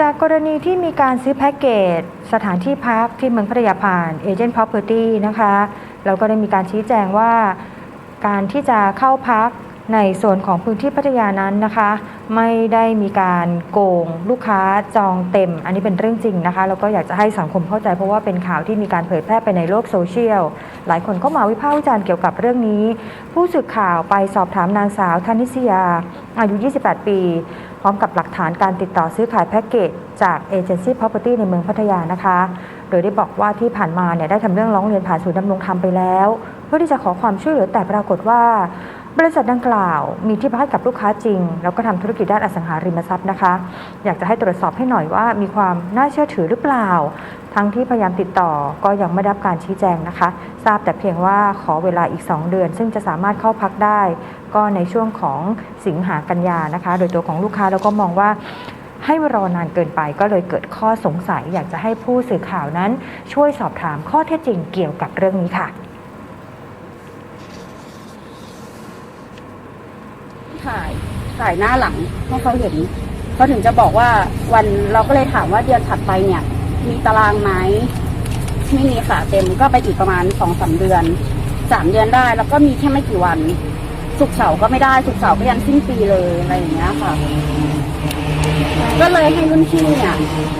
จากกรณีที่มีการซื้อแพ็กเกจ สถานที่พักที่เมืองพัทยาผ่านเอเจนต์พ Property นะคะแล้วก็ได้มีการชี้แจงว่า การที่จะเข้าพักในโซนของพื้นที่พัทยานั้นนะคะ ไม่ได้มีการโกงลูกค้าจองเต็ม อันนี้เป็นเรื่องจริงนะคะแล้วก็อยากจะให้สังคมเข้าใจเพราะว่าเป็นข่าวที่มีการเผยแพร่ไปในโลกโซเชียลหลายคนก็มาวิพากษ์วิจารณ์เกี่ยวกับเรื่องนี้ ผู้สื่อข่าวไปสอบถามนางสาวธนิสยาอายุ 28 ปี ร้อมกับหลักฐานการติดต่อซื้อขายแพ็กเกจจากเอเจนซี่ Property ในเมืองพัทยานะคะ โดยได้บอกว่าที่ผ่านมาเนี่ยได้ทำเรื่องร้องเรียนผ่านศูนย์ดำรงธรรมไปแล้ว เพื่อที่จะขอความช่วยเหลือแต่ปรากฏว่า บริษัทดังกล่าว มีที่พักกับลูกค้าจริง แล้วก็ทำธุรกิจด้านอสังหาริมทรัพย์นะคะ อยากจะให้ตรวจสอบให้หน่อยว่ามีความน่าเชื่อถือหรือเปล่า ทั้งที่พยายามติดต่อก็ยังไม่ได้รับการชี้แจงนะคะ ทราบแต่เพียงว่าขอเวลาอีก 2 เดือน ซึ่งจะสามารถเข้าพักได้ ก็ในช่วงของสิงหากันยานะคะ โดยตัวของลูกค้าแล้วก็มองว่าให้รอนานเกินไปก็เลยเกิดข้อสงสัย อยากจะให้ผู้สื่อข่าวนั้น ช่วยสอบถามข้อเท็จจริงเกี่ยวกับเรื่องนี้ค่ะถ่ายถ่ายหน้าหลังให้เขาเห็นเขาถึงจะบอกว่าวันเราก็เลยถามว่าเดือนถัดไปเนี่ย มีตารางไหมไม่มีค่ะเต็มก็ไปอีกประมาณสองสามเดือนสามเดือนได้ แล้วก็มีแค่ไม่กี่วันสุกร์เสาร์ก็ไม่ได้สุกร์เสาร์ก็ยันสิ้นปีเลยอะไรอย่างเงี้ยค่ะ ก็เลยให้รุ่นพี่เนี่ย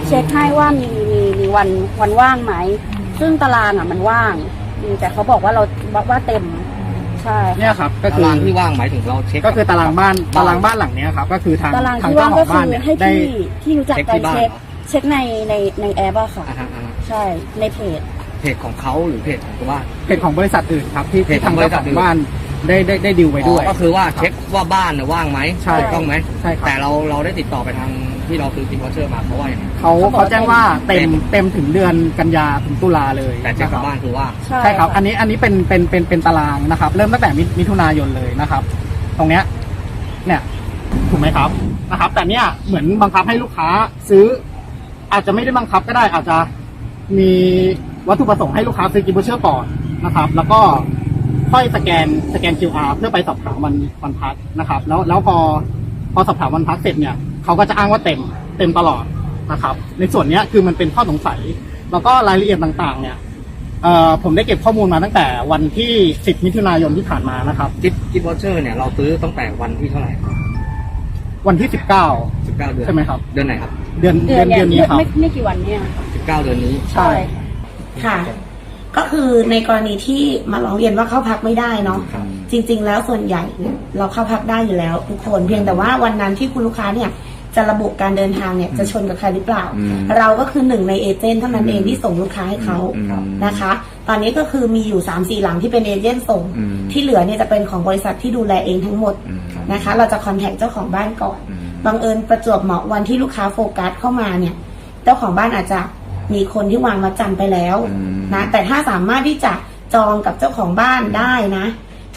เช็คให้ว่ามีมีมีวันวันว่างไหมซึ่งตารางอะมันว่างอืมแต่เขาบอกว่าเราว่าเต็มใช่เนี่ยครับ ก็คือตารางที่ว่างหมายถึงเราเช็คก็คือตารางบ้านตารางบ้านหลังเนี้ยครับ ก็คือทางตารางทางที่เจ้าว่างขก็องบ้านคือเนี่ยให้ได้พี่ที่รู้จักเช็คกัที่นบ้านเช็ค เหรอเช็คในในในแอปอะค่ะ อ่าฮะอ่าฮะใช่ในเพจ เพจของเขาหรือเพจของตัวบ้านเพจของบริษัทอื่นครับที่เพจที่ทางของบริเจ้าษัขทองอื่นบ้านได้ได้ได้ดิวไว้ด้วย อ๋อก็คือว่าเช็คว่าบ้านเนี่ยว่างไหมใช่ถูกต้องไหมใช่ครับ แต่เราเราได้ติดต่อไปทางที่เราซื้อกิฟต์วอเชอร์มาเพราะว่าอย่างไรเขาเขาบอกเขาแจ้งว่าเต็มเต็มเต็มถึงเดือนกันยาถึงตุลาเลยแต่เช็คกับนะบ้านคือว่าใช่ใช่ครับ อันนี้อันนี้เป็นเป็นเป็นเป็นตารางนะครับ เริ่มตั้งแต่มิมิถุนายนเลยนะครับ ตรงเนี้ยเนี่ยถูกไหมครับนะครับ แต่เนี้ยเหมือนบังคับให้ลูกค้าซื้อ อาจจะไม่ได้บังคับก็ได้อาจจะมีวัตถุประสงค์ให้ลูกค้าซื้อกิฟต์วอเชอร์ก่อนนะครับ แล้วก็ค่อยสแกนสแกน QR เพื่อไปสอบถามวันวันพักนะครับ แล้วแล้วพอพอสอบถามวันพักเสร็จเนี่ยเขาก็จะอ้างว่าเต็มเต็มตลอดนะครับ ในส่วนนี้คือมันเป็นข้อสงสัย แล้วก็รายละเอียดต่างๆ เนี่ยเอ่อผมได้เก็บข้อมูลมาตั้งแต่วันที่ 10 มิถุนายนที่ผ่านมานะครับกิฟต์กิฟต์วอเชอร์เนี่ยเราซื้อตั้งแต่วันที่เท่าไหร่ วันที่ 19 19เดือนใช่ไหมครับ เดือนไหนครับเดือนเดืเดืออนนเนี่ยเดือนนี้ครับ ไม่ไม่กี่วันเนี่ย19เดือนนี้ ใช่ ค่ะ ก็คือในกรณีที่มาร้องเรียนว่าเข้าพักไม่ได้เนาะครับ จริง ๆ แล้วส่วนใหญ่เนี่ยเราเข้าพักได้อยู่แล้วทุกคนเพียงแต่ว่าวันนั้นที่คุณลูกค้าเนี่ย จะระบุการเดินทางเนี่ยจะชนกับใครหรือเปล่า อืมเราก็คือหนึ่งในเอเจนต์เท่านั้นเองที่ส่งลูกค้าให้เขาอืมนะคะ ตอนนี้ก็คือมีอยู่3ามสี่หลังที่เป็นเอเจนต์ส่ง อืม ที่เหลือเนี่ยจะเป็นของบริษัทที่ดูแลเองทั้งหมดอืม นะคะ เราจะคอนแทคเจ้าของบ้านก่อน อืม บังเอิญประจวบเหมาะวันที่ลูกค้าโฟกัสเข้ามาเนี่ย เจ้าของบ้านอาจจะมีคนที่วางมาจำไปแล้วอืม นะ แต่ถ้าสามารถที่จะจองกับเจ้าของบ้านได้นะ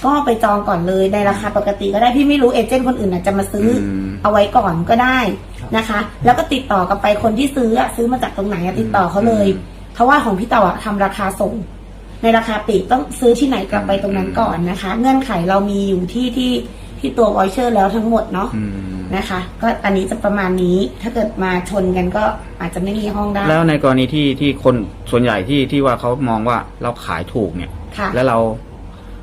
ก็ไปจองก่อนเลยในราคาปกติก็ได้พี่ไม่รู้เอเจนต์คนอื่นอาจจะมาซื้ออม เอาไว้ก่อนก็ได้นะคะ แล้วก็ติดต่อกลับไปคนที่ซื้ออะซื้อมาจากตรงไหนอะติดต่อเขาเลย เพราะว่าของพี่เต่าอะทำราคาส่ง ในราคาปลีกต้องซื้อที่ไหนกลับไปตรงนั้นก่อนนะคะ เงื่อนไขเรามีอยู่ที่ที่ที่ตัววอยเชอร์แล้วทั้งหมดเนาะอืม นะคะ ก็อันนี้จะประมาณนี้ถ้าเกิดมาชนกันก็อาจจะไม่มีห้องได้แล้วในกรณีที่ที่คนส่วนใหญ่ที่ที่ว่าเขามองว่าเราขายถูกเนี่ย ค่ะ แล้วเรา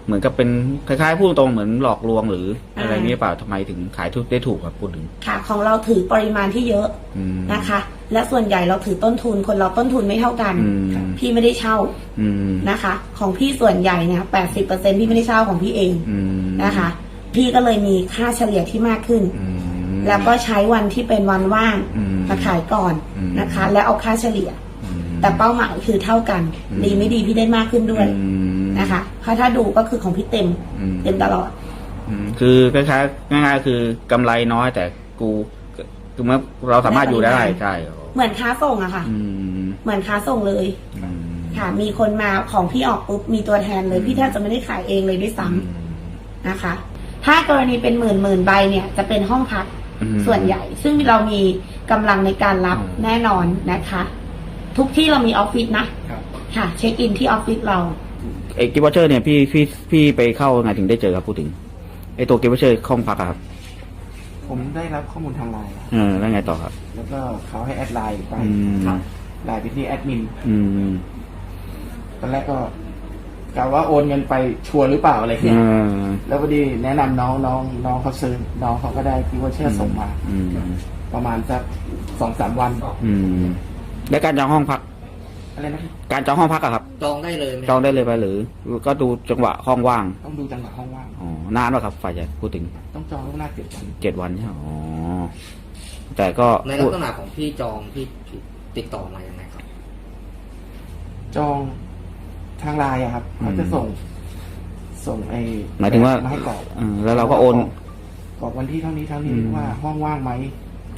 เหมือนกับเป็นคล้ายๆพูดตรงเหมือนหลอกลวงหรืออ่าอะไรนี้เปล่าทำไมถึงขายถูกได้ถูกครับพูดถึงค่ะ ของเราถือปริมาณที่เยอะอืม นะคะ และส่วนใหญ่เราถือต้นทุนคนเราต้นทุนไม่เท่ากัน อืม พี่ไม่ได้เช่าอืมนะคะ ของพี่ส่วนใหญ่เนี่ยแปดสิบเปอร์เซ็นพี่ไม่ได้เช่าของพี่เองอืมนะคะ พี่ก็เลยมีค่าเฉลี่ยที่มากขึ้น อืม แล้วก็ใช้วันที่เป็นวันว่างอืมมาขายก่อนอืม นะคะ แล้วเอาค่าเฉลี่ยอืมแต่เป้าหมายคือเท่ากันอืมดีไม่ดีพี่ได้มากขึ้นด้วย อืม นะคะเพราะถ้าดูก็คือของพี่เต็มอืม เต็มตลอด อืมคือคล้ายๆง่ายๆคือกำไรน้อยแต่กูคือเมื่อเราสามารถอยู่ได้ได้ปริมาณใช่เหมือนค้าส่งอะค่ะ อืมเหมือนค้าส่งเลย อืมค่ะ มีคนมาของพี่ออกปุ๊บมีตัวแทนเลย พี่แทบจะไม่ได้ขายเองเลยด้วยซ้ำนะคะ ถ้ากรณีเป็นหมื่นหมื่นใบเนี่ยจะเป็นห้องพักอืม ส่วนใหญ่ ซึ่งเรามีกำลังในการรับอืม แน่นอนนะคะ ทุกที่เรามีออฟฟิศนะครับ ค่ะ เช็คอินที่ออฟฟิศเรา ไอ้กิฟต์วอเชอร์เนี่ยพี่พี่พี่ไปเข้าไงถึงได้เจอครับพูดถึงไอ้ตัวกิฟต์วอเชอร์ห้องพักอะครับผมได้รับข้อมูลทางไลน์ครับเออแล้วไงต่อครับ แล้วก็เขาให้แอดไลน์ไปอืมไลน์ไปที่แอดมินอืมตอนแรกก็กะว่าโอนเงินไปชัวร์หรือเปล่าอะไรเงี้ยอแล้วพอดีแนะนำน้องน้องน้องเขาซื้อน้องเขาก็ได้คิดว่าเชื่อส่งมา อืมประมาณสักสองสามวัน อืมแล้วการจองห้องพัก อะไรนะการจองห้องพักอะครับ จองได้เลยไหมจองได้เลยไปหรือ ก็ดูจังหวะห้องว่างต้องดูจังหวะห้องว่าง อ๋อนานป่ะครับ ฝ่ายใหญ่พูดถึงต้องจองล่วงหน้าเจ็ดวันเจ็ดวันใช่ไหมอ๋อแต่ก็ในลักษณะของพี่จองพี่ติดต่อมายังไงครับ จองทางไลน์อะครับเขาจะส่ง ส่งไอ้หมายถึงว่ามาให้กรอกเออแล้วเราก็โอน กรอกวันที่เท่านี้เท่านี้อืม ว่าห้องว่างไหม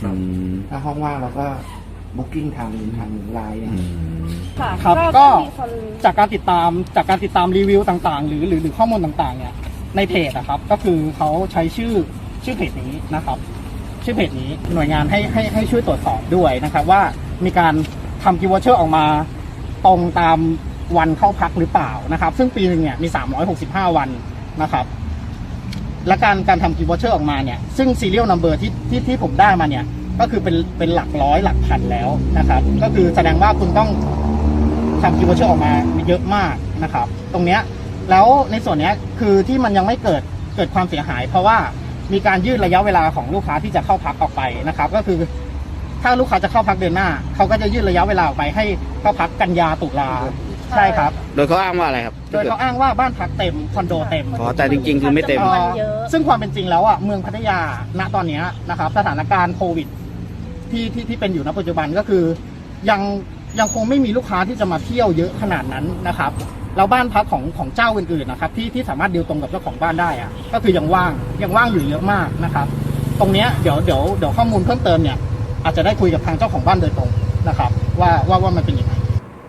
อืม ถ้าห้องว่างเราก็ บุ๊กิ้งทางทางไลน์อืมค่ะครับก็ก็ มีคนจากการติดตามจากการติดตามรีวิวต่างๆ หรือหรือหรือข้อมูลต่างๆเนี่ยในเพจนะครับก็คือเขาใช้ชื่อชื่อเพจนี้นะครับ ชื่อเพจนี้หน่วยงานให้ให้ให้ช่วยตรวจสอบด้วยนะครับ ว่ามีการทำกิวเชอร์ออกมาตรงตามวันเข้าพักหรือเปล่านะครับ ซึ่งปีหนึ่งเนี่ยมี 365 วันนะครับ และการการทำกิวเชอร์ออกมาเนี่ยซึ่งซีเรียลนัมเบอร์ที่ที่ที่ผมได้มาเนี่ย ก็คือเป็นเป็นหลักร้อยหลักพันแล้วนะครับ ก็คือแสดงว่าคุณต้องทำกิวเชอร์ออกมาเยอะมากนะครับ ตรงเนี้ยแล้วในส่วนเนี้ยคือที่มันยังไม่เกิดเกิดความเสียหาย เพราะว่ามีการยืดระยะเวลาของลูกค้าที่จะเข้าพักออกไปนะครับ ก็คือถ้าลูกค้าจะเข้าพักเดือนหน้า เขาก็จะยืดระยะเวลาออกไปให้เข้าพักกันยาตุลาใช่ครับ โดยเขาอ้างว่าอะไรครับโดยเขาอ้างว่าบ้านพักเต็มคอนโดเต็มอ๋อแต่จริงๆ คือไม่เต็มจำนวนเยอะซึ่งความเป็นจริงแล้วอะเมืองพัทยาณตอนเนี้ยนะครับสถานการณ์โควิด ที่ที่ที่เป็นอยู่ณปัจจุบันก็คือ ยังยังคงไม่มีลูกค้าที่จะมาเที่ยวเยอะขนาดนั้นนะครับแล้วบ้านพักของของเจ้าอื่นๆนะครับที่ที่สามารถดีลตรงกับเจ้าของบ้านได้อะก็คือยังว่างยังว่างอยู่เยอะมากนะครับ ตรงเนี้ยเดี๋ยวเดี๋ยวเดี๋ยวข้อมูลเพิ่มเติมเนี่ยอาจจะได้คุยกับทางเจ้าของบ้านโดยตรงนะครับ ว่าว่าว่ามันเป็นยังไง